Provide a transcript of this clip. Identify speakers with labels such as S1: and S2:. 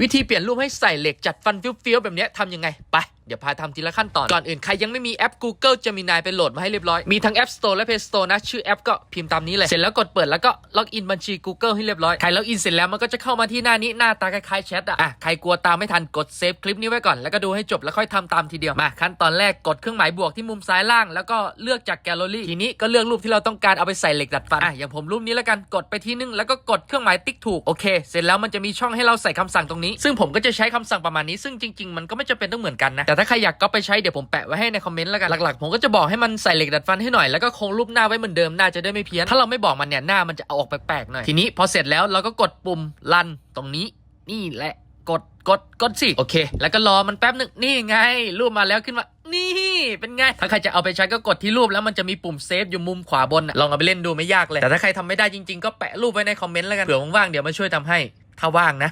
S1: วิธีเปลี่ยนรูปให้ใส่เหล็กจัดฟันฟิวฟิวๆแบบนี้ทำยังไงไป เดี๋ยวพาทำทีละขั้นตอน ก่อนอื่นใครยังไม่มีแอป Google Gemini ไปโหลดมาให้เรียบร้อย มีทั้ง App Store และ Play Store นะ ชื่อแอปก็พิมพ์ตามนี้เลย เสร็จแล้วกดเปิดแล้วก็ล็อกอินบัญชี Google ให้เรียบร้อย ใครล็อกอินเสร็จแล้วมันก็จะเข้ามาที่หน้านี้หน้าตาคล้ายๆแชทอะอะใครกลัวตามไม่ทันกดเซฟคลิปนี้ไว้ก่อนแล้วก็ดูให้จบแล้วค่อยทำตามทีเดียวมาขั้นตอนแรกกดเครื่องหมายบวกที่มุมซ้ายล่าง แล้วก็เลือกจากแกลเลอรี่ทีนี้ก็เลือกรูปที่เราต้องการเอาไปใส่เหล็กดัดฟันอะอย่างผมรูปนี้แล้วกันกดไปที่นึงแล้วก็กดเครื่องหมายติ๊กถูกโอเค เสร็จแล้วมันจะมีช่องให้เราใส่คำสั่งตรงนี้ ซึ่งผมก็จะใช้คำสั่งประมาณนี้ ซึ่งจริง ๆ มันก็ไม่จำเป็นต้องเหมือนกันนะแต่ถ้าใครอยากก็ไปใช้เดี๋ยวผมแปะไว้ให้ในคอมเมนต์แล้วกันหลักๆ ผมก็จะบอกให้มันใส่เหล็กดัดฟันให้หน่อยแล้วก็คงรูปหน้าไว้เหมือนเดิมหน้าจะได้ไม่เพี้ยนถ้าเราไม่บอกมันเนี่ยหน้ามันจะเอาออกแปลกๆหน่อยทีนี้พอเสร็จแล้วเราก็กดปุ่มรันตรงนี้นี่แหละกดกดกดสิโอเค แล้วก็รอมันแป๊บหนึ่งนี่ไง รูปมาแล้วขึ้นมานี่ เป็นไง ถ้าใครจะเอาไปใช้ก็กดที่รูปแล้วมันจะมีปุ่มเซฟอยู่มุมขวาบนลองเอาไปเล่นดูไม่ยากเลยแต่ถ้าใครทำไม่ได้จริงๆ ก็แปะรูปไว้ในคอมเมนต์แล้วกันเผื่อว่างๆเดี๋ยวมาช่วยทำให้ถ้าว่างนะ